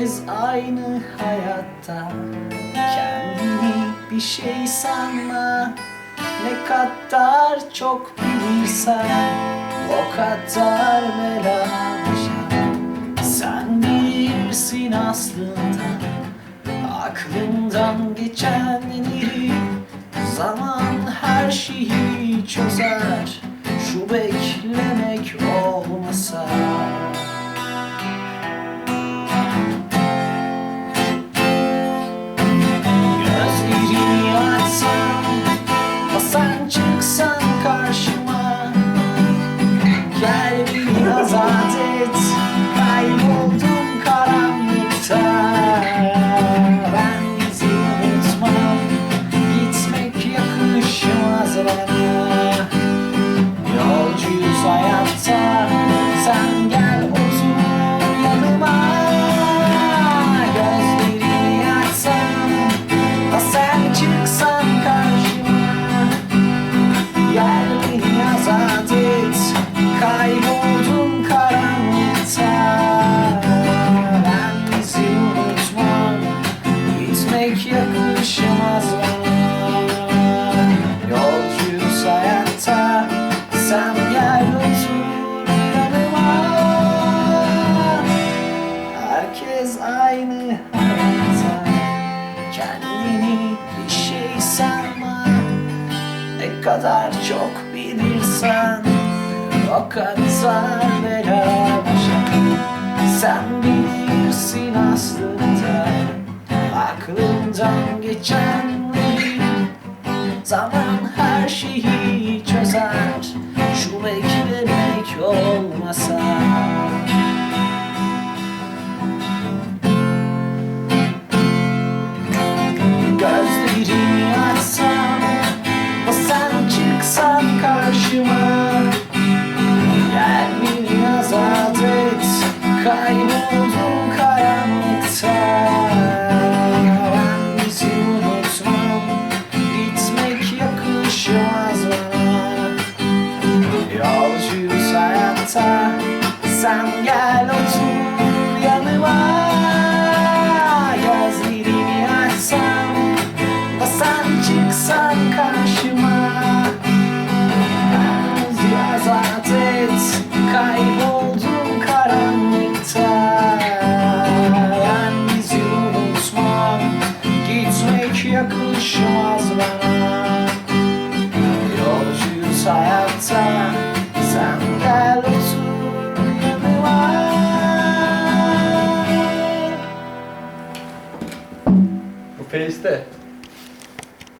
Herkes aynı hayatta. Kendini bir şey sanma. Ne kadar çok bilirsen O kadar bela Sen bilirsin aslında. Aklından geçenleri Zaman her şeyi çözer. Şu beklemek olmasa yakışmaz Herkes aynı hayatta Kendini bir şey sanma. Ne kadar çok bilirsen o kadar bela başa Sen bilirsin aslında aklından geçenleri Zaman her şeyi çözer. Şu beklemek olmasa Sen gel otur yanıma. Gözlerimi açsam da sen çıksan karşıma. Bizi azat et Kayboldum karanlıkta. Bizi unutmam Gitmek yakışmaz bana. Yolcuyuz hayatta Sen gel entrevista?